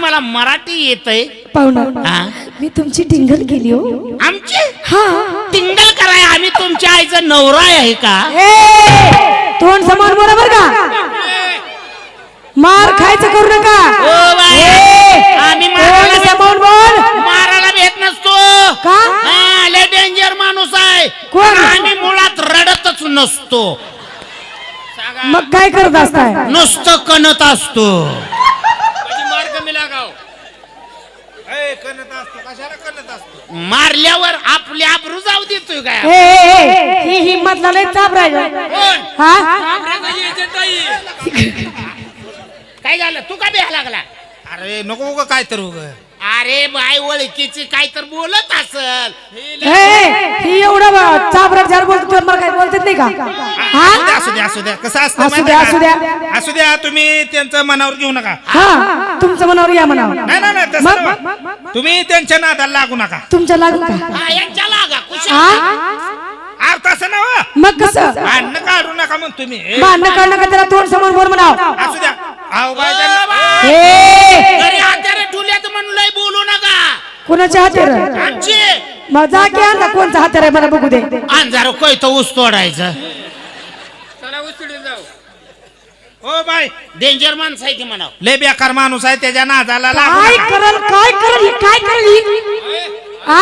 तुम्हाला मराठी येतंय? पाहुणा हा? मी तुमची टिंगल केली हो. आमची? हा. टिंगल कराय आम्ही तुमच्या आईचा नवरा आहे का? तोंड समान बोला बर का? मार खायचं करू नका. ओ बाई, ए, आम्ही तोंड मारायला समान बोल. मारायला भेट नसतो. का? हा, लय डेंजर माणूस आहे. कोण? आम्ही मुळात रडतच नसतो. मग काय करत असताय? नुसतं कणत असतो मार्ग मिला गाव ए कणत असतो कशाला कणत असतो मारल्यावर आपली आबरू जाऊ देतोय काय ही हिंमत लय कोण हा? आहे काय झालं? तू का बिहा लागला? अरे नको उग काय तर उग. अरे बाय ओळखीची काय तर बोलत असल. ही एवढा चापराट झाड बोलतो मला काय बोलतात नाही का? हा? असू द्या असू द्या कसं असतं असू माहिती द्या, आहे असू का? द्या. असू द्या तुम्ही त्यांचं मनावर घेऊ नका. हा तुमचं मनावर या मनावर. नाही नाही नाही, तसं मग? नाही. तुम्ही त्यांच्या नादाला लागू नका. तुमच्या लागू का? हा, यांच्या लागा कुशल. हा? तसं ना मग कसं? भांडणं काढू नका मग तुम्ही. ए, भांडणं काढणं का त्याला तोंड समोर बोल म्हणाव? असू द्या. अहो त्यांना- घरी ठुल्यात म्हणून लय बोलू नका कोणाच्या हातेर आमची. मग जा की आणला कोणचा हातेर आहे मला बघू दे. अंधार कोय तो ऊस तोडायचं? चला उचलून जाऊ. ओ बाई डेंजर माणसं आहे ती म्हणाव. लय बेकार माणूस आहे त्याच्या नादाला लागू काय. करल काय करल ही? काय करल ही? आ?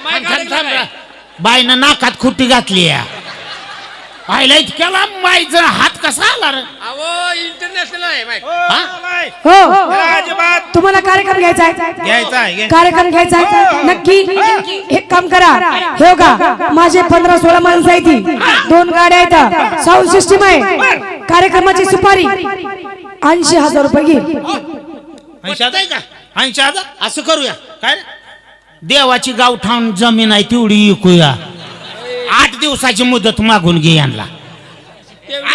थांब, थांब, थांब. बाईनं नाकात खुट्टी घातली या. आईला इतक्याला माईचा हात कसा आला रे? अहो इंटरनॅशनल आहे माहिती. हा? हो? त्याला अजिबात. तुम्हाला कार्यक्रम घ्यायचा आहे? घ्यायचा आहे. कार्यक्रम घ्यायचा आहे? नक्की? एक काम करा. हे का? माझे पंधरा सोळा माणसं आहेत ती दोन गाड्या आहेत साऊंड सिस्टीम आहे. कार्यक्रमाची सुपारी. ऐंशी हजार रुपये घे. ऐंशी हजार? का? ऐंशी हजार? असं करूया. काय देवाची गावठाण जमीन आहे तेवढी विकूया दिवसाची मुदत मागून घे यांना.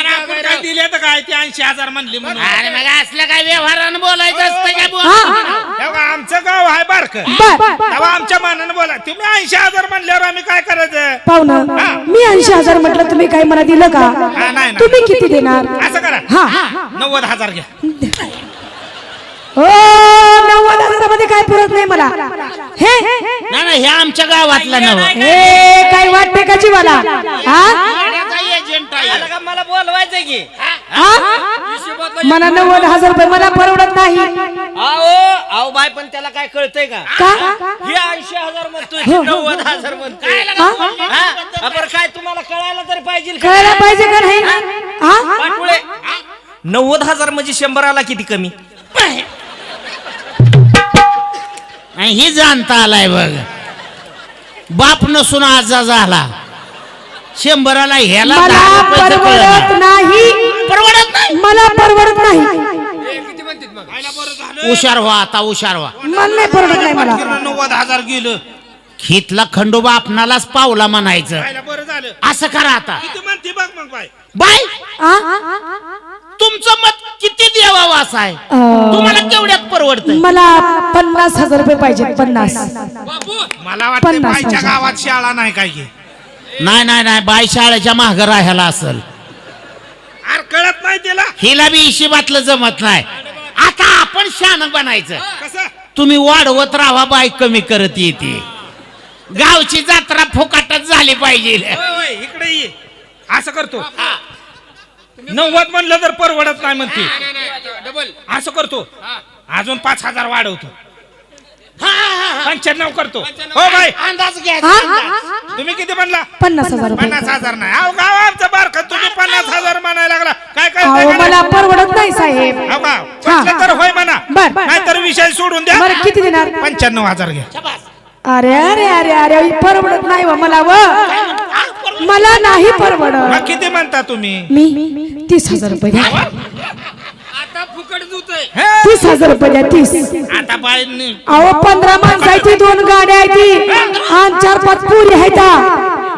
आपण काय दिले तर काय? ते ऐंशी हजार म्हणली म्हणून. अरे मग असलं काय व्यवहारानं बोलायचं असतं काय बोल हा तेव्हा आमचं गाव आहे बारक. बर तेव्हा आमच्या मनानं बोला तुम्ही ऐंशी हजार म्हणल्यावर आम्ही काय करायचं? पाहुणं मी ऐंशी हजार म्हटलं तुम्ही काही मला दिलं नाही, का नाही. तुम्ही किती देणार? असं करा. हा. नव्वद हजार घ्या. पुरत नाही मला. हे? नाही नाही हे आमच्या गावातला नव हे काय वाटते का जीवाला हा? एजंट आहे. का मला बोलवायचं की? हा? मला नव्वद हजार रुपये मला परवडत नाही. बाय पण त्याला काय कळतंय का? का? हे ऐंशी हजार म्हणतोय ते नव्वद हजार म्हणतोय. हा? हा? बरं काय तुम्हाला कळायला तरी पाहिजे का? कळायला पाहिजे का नाही? हा? पाटोळे नव्वद हजार म्हणजे शंभराला किती कमी? आणि ही जाणता आलाय बघ. बाप नसून आजा झाला. शंभराला ह्याला परवडत कळलं. नाही. परवडत नाही? मला परवडत नाही. हुशार व्हा आता हुशार व्हा. मला नाही परवडत नाही मला. नव्वद हजार गेलं. खितला खंडोबा आपणालाच पावला म्हणायचं. बरं झालं. असं करा आता. किती म्हणते बघ मग बाई. बाय हा? तुमचं मत किती देवावं असं आहे? तुम्हाला केवढ्यात परवडतंय? मला पन्नास हजार रुपये पाहिजे पन्नास. मला वाटतं पन्नास बाईच्या हजार. गावात शाळा नाही काय की? नाही नाही नाही बाय शाळेच्या माघ राहायला असल. अरे कळत नाही त्याला हिला बी हिशेबातलं जमत नाही. आता आपण शान बनायचं. कसं? तुम्ही वाढवत राहा बाय कमी करत येते. गावची जत्रा फुकाटच झाली पाहिजे. होय, होय, इकडे ये. असं करतो. नव्वद म्हणलं तर परवडत नाही म्हणते. डबल असं करतो. अजून पाच हजार वाढवतो. पंच्याण्णव करतो. हो बाई. अंदाज घ्या हा? तुम्ही किती म्हणला? पन्नास हजार रुपये. पन्नास हजार नाही. अहो गाव आमचं बारकं. तुम्ही पन्नास हजार म्हणायला लागला. काय अहो काय मला परवडत नाही साहेब. हो तर होय म्हणा. बर. नाहीतर विषय सोडून द्या. बरं किती देणार? पंच्याण्णव हजार घ्या. शाबास. अरे अरे अरे अरे परवडत नाही व मला व. मला नाही परवडत. किती म्हणता तुम्ही? मी तीस हजार रुपये द्या. आता फुकट जुतोय. हे? तीस हजार रुपये द्या तीस. आता बाय नि- अहो पंधरा माणसाची दोन गाड्या आहेत. आणि चार पाच पुरी आहेत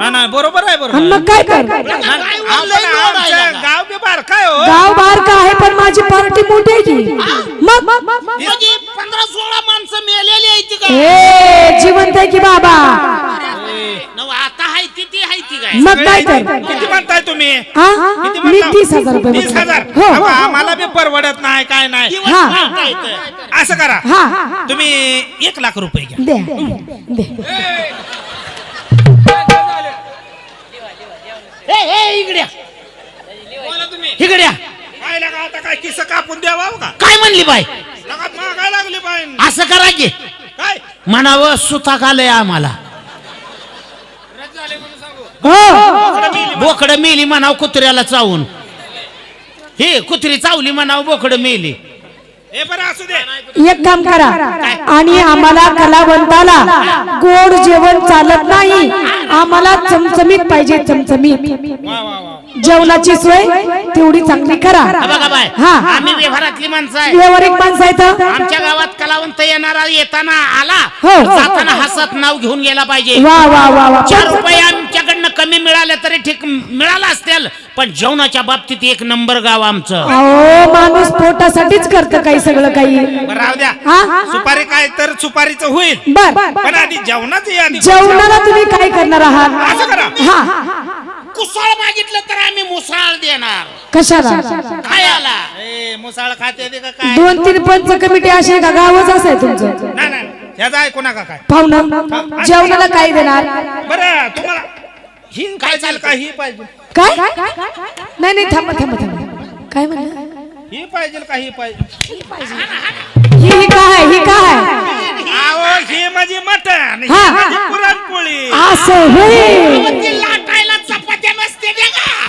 हा, नाही बरोबर आहे बरोबर मग काय कर? आपण आहे आमचं. गाव बी बार हो. गाव बाहेर का आहे पण माझी पार्टी मोठी आहे की? मग? म्हणजे पंधरा सोळा माणसं मेलेली आहेत का हे जिवंत आहे की बाबा? नव, आता हाय ती ती हाय ती काय? मग काय तर किती म्हणताय तुम्ही? हा? किती मी म्हणता? तीस हजार रुपये तीस हजार? हो अहो, आम्हाला बी परवडत नाही काय नाही. दिवस हा. मारता येतं. असं करा. हा तुम्ही एक लाख रुपये घ्या. दे दे ए, ए, इकड्या बोला तुम्ही. इकड्या काय लागा आता काय किस कापून द्यावा हो का? काय म्हणली महागाय लागली असं करा की. काय? म्हणावं सुताक आलंय आम्हाला. हो. बोकड मेली म्हणाव कुत्र्याला चावून. हे कुत्री चावली म्हणाव बोकड मेली. एक काम करा. आणि आम्हाला कलावंताला गोड जेवण चालत नाही. आम्हाला चमचमीत पाहिजे चमचमीत. जेवणाची सोय तेवढी चांगली करा. हा हा. आम्ही व्यवहारातली माणसं आहे. व्यवहारिक माणसं आहेत आमच्या गावात कलावंत येणारा येताना आला हो. जाताना हसत नाव घेऊन गेला पाहिजे. वा वा वा वा. चार रुपये मिळाले तरी ठीक मिळाला असतील पण जेवणाच्या बाबतीत एक नंबर गाव आमचं. अहो माणूस पोटासाठीच करत काही सगळं काही. बरं राहू द्या. हा? सुपारी काय तर सुपारीचं होईल. बर. पण आधी जेवणाची जेवणाला तुम्ही काय करणार आहात? असं करा. हा. कुसाळ मागितलं तर आम्ही मुसाळ देणार. कशाला? खायला. ए मुसाळ खाते ते का काय? दोन तीन पंच कमिटी असे का? गावच असं तुमचं. नाही नाही ह्याचं ऐकू नका काय. पाहुणं जेवणाला काय देणार? बरं तुम्हाला ही काय चाल का? ही पाहिजे. काय? नाही नाही थांबा थांबा थांबा. काय म्हणलं? ही पाहिजे का? ही पाहिजे. ही ही काय ही काय अहो ही माझी मटण. ही हा. माझी पुरणपोळी. असं होय. ती लाटायला चपात्या नसते त्या का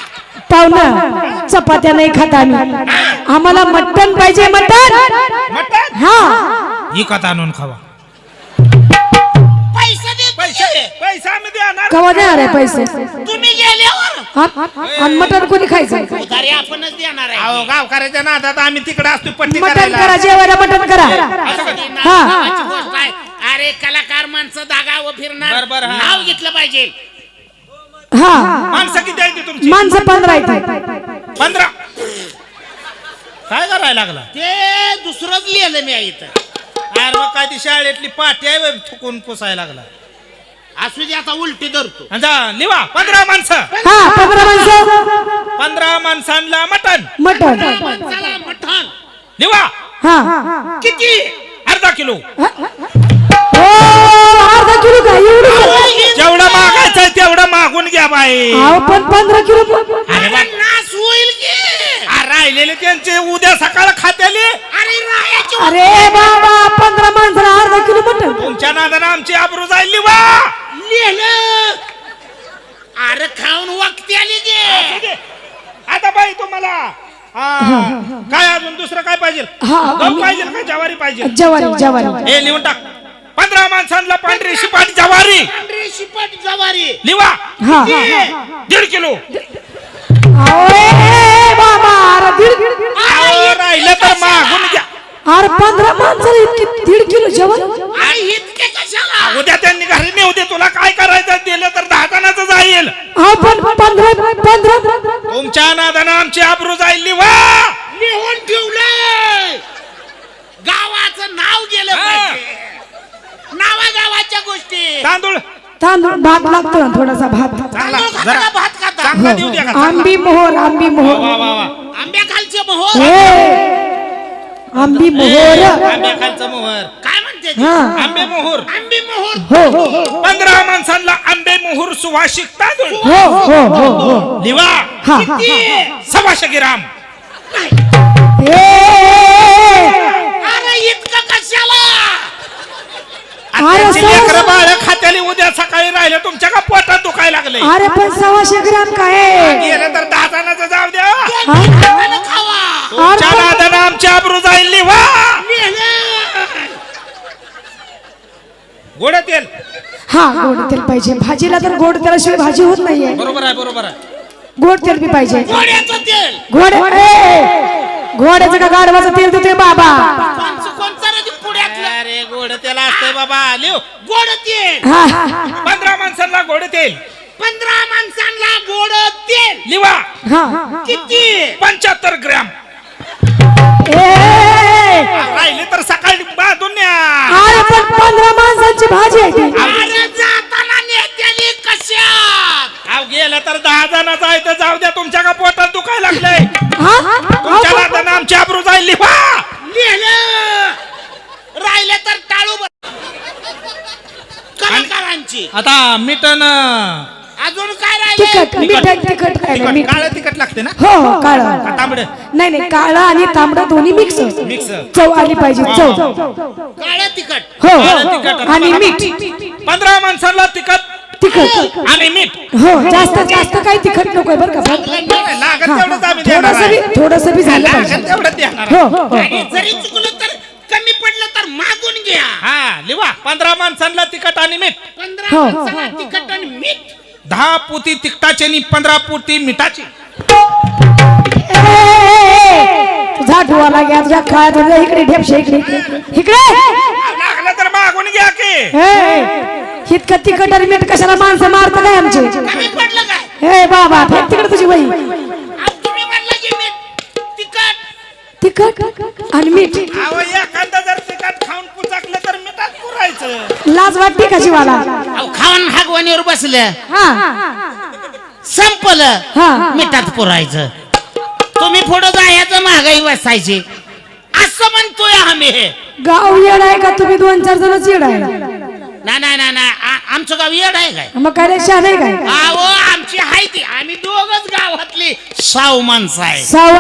पाहुणं चपात्या नाही खात आम्ही. आम्हाला मटण पाहिजे मटण. मटण? हा. विकत आणून खावा. पैसे देणार कवा देणार आहे पैसे? तुम्ही गेल्यावर? हा? आणि मटण कोणी खायचं? उधारी आपणच देणार आहे. अहो गावकऱ्याच्या नादात आम्ही तिकडे असतो पट्टी मटण करायला. करा जेवायला मटण करा. ती नाव हा. नावाची गोष्ट आहे. अरे कलाकार माणसं दागावं फिरणार. बर, हा. नाव घेतलं पाहिजे. हा. माणसं किती आहे ती तुमची? माणसं पंधरा येते पंधरा. काय करायला लागला? ते दुसरंच लिहिलं मी इथं. अरे मग काय ती शाळेतली पाठी आहे थुकून पुसायला लागला. असू दे आता उलटी धरतो. जा लिवा पंधरा माणसं. हा पंधरा माणसं. पंधरा माणसांना मटण. मटण. चला मठण लिवा हा. किती? अर्धा किलो. हो अर्धा किलो का? एवढं जेवढं मागायचं आहे तेवढं मागून घ्या बाई. अहो पण पंधरा किलो अरे नाश होईल की. आ, राहिलेले त्यांचे उद्या सकाळ खात्याले. अरे रायाची अरे बाबा पंधरा माणसाला अर्धा किलो मटण. तुमच्या नादानं आमची आबरू जाईल लिवा लिहिलं अरे खाऊन वागती आली गे आता बाई तुम्हाला हा, काय अजून दुसरं काय पाहिजे? हा, गहू पाहिजे का ज्वारी पाहिजे? जवारी जवारी हे लिहून टाक. पंधरा माणसांना पांढरी शिपाट ज्वारी. पांढरी शिपट जवारी. लिवा. हा दीड किलो. बाबा अरे दीड अहो, राहिलं तर मागून घ्या. अरे पंधरा माणसाला इतकी दीड किलो जेवण? आई इतके कशाला? उद्या त्यांनी घरी नेऊ दे तुला काय करायचं दिलं तर दहा जणांचं जाईल. अहो पण पंधरा पंधरा तुमच्या नादानं आमची आबरू जाईल लिवा लिहून ठेवलंय. गावाचं नाव गेलं हा. पाहिजे. नावा गावाच्या गोष्टी. तांदूळ. तांदूळ भात लागतो ना थोडासा भात. चांगला तांदूळ खाता जरा का भात खाता. चांगला देऊ द्या का. आंबी मोहर आंबी मोहर. वा वा वा. आंब्या खालचे मोहर. हे. आंबी मोहर. आंबे खालचं मोहर. काय म्हणते ती? हा. आंबे मोहर. आंबे मोहर. हो हो पंधरा माणसांना आंबे मोहर सुवासिक तांदूळ. हो हो हो हो. लिवा. हा हा ते. सव्वाशे ग्राम. ए, अरे इतकं कशाला? अरे सर- लेकर बाळ खात्याली उद्या सकाळी राहिलं तुमच्या का पोटात दुखायला लागले? अरे पण सव्वाशे ग्राम काय? गेलं तर दहा जणांचं जाऊ द्या. हा? खावा. तुमच्या नादानं आमची आबरू जाईल लिवा. गोड तेल. हा गोड तेल पाहिजे. भाजीला तर गोड तेलाशिवाय भाजी होत नाहीये. बरोबर आहे बरोबर आहे. गोड तेल बी पाहिजे. घोड्याचं तेल. घोड ए, घोड्याचं का गाडवाचं तेल देतोय बाबा? कोणचं कोणचं रे ते पुण्यातलं अरे गोड तेल असतंय बाबा. लिव गोड तेल. हा, हा, हा, पंधरा माणसांना गोड तेल. पंधरा माणसांना गोड तेल. लिवा. हा, हा. किती? पंच्याहत्तर ग्रॅम. राहिली तर सकाळी बाजून न्या. पंधरा माणसाची भाजी गेलं तर दहा जणांचा आहे तर जाऊ द्या तुमच्या का पोटात दुखायला लागलंय? हा? तुमच्या अहो, आमची आबरू जाईल लिहा लिहिलं राहिले तर टाळू कलाकारांची. आता मिटन अं, अजून काय राहिले तिखट तिखट काय नाही मीठ काळं तिखट लागते ना? हो हो काळ तांबड. नाही नाही काळं आणि तांबडं दोन्ही मिक्स. मिक्स. चव आली पाहिजे चव. काळं तिखट. हो काळं तिखट. आणि मीठ. पंधरा माणसांना तिखट तिखट. आणि मीठ. हो जास्त जास्त काही तिखट नकोय बरं का लागत तेवढंच आम्ही देणार थोडस बी आहे. थोडस बी झालं लागत पाहिजे. तेवढं देणार आहे. हो हो. हो. आणि जरी चुकलं तर कमी पडलं तर मागून घ्या. हा लिवा. पंधरा माणसांना तिखट आणि मीठ. पंधरा हो. माणसाला तिखट आणि मीठ. दहा पोती तिखटाची आणि पंधरा पोती मिठाची. तुझा डोळा घ्या तुझ्या काळात तुझ्या इकडे ढेपशे इकडे इकडे! लागलं तर मागून घ्या की. इतकं तिखट आणि मीठ कशाला माणसं मारत काय आमचे? काय? हे बाबा फेक तिकडे तुझी बाई. तिखट. आणि मीठ. एखादा जर तिखट खाऊन पुचाकलं तर मिठात पुरायचं. लाज वाटते का जीवाला अहो, खाऊन हागवानीवर बसलं हा. संपलं. हा. मिठात पुरायचं. तुम्ही पुढं जायचं महागाई बसायची असं म्हणतोय आम्ही हे. गाव येड आहे का? तुम्ही दोन चार जणच येड आहे. नाही नाही नाही. आ- आमचं गाव येड आहे काय? मग काय रे शहाणे काय? अहो आमची हाय ती आम्ही दोघच गावातली साऊ माणसं आहे. साव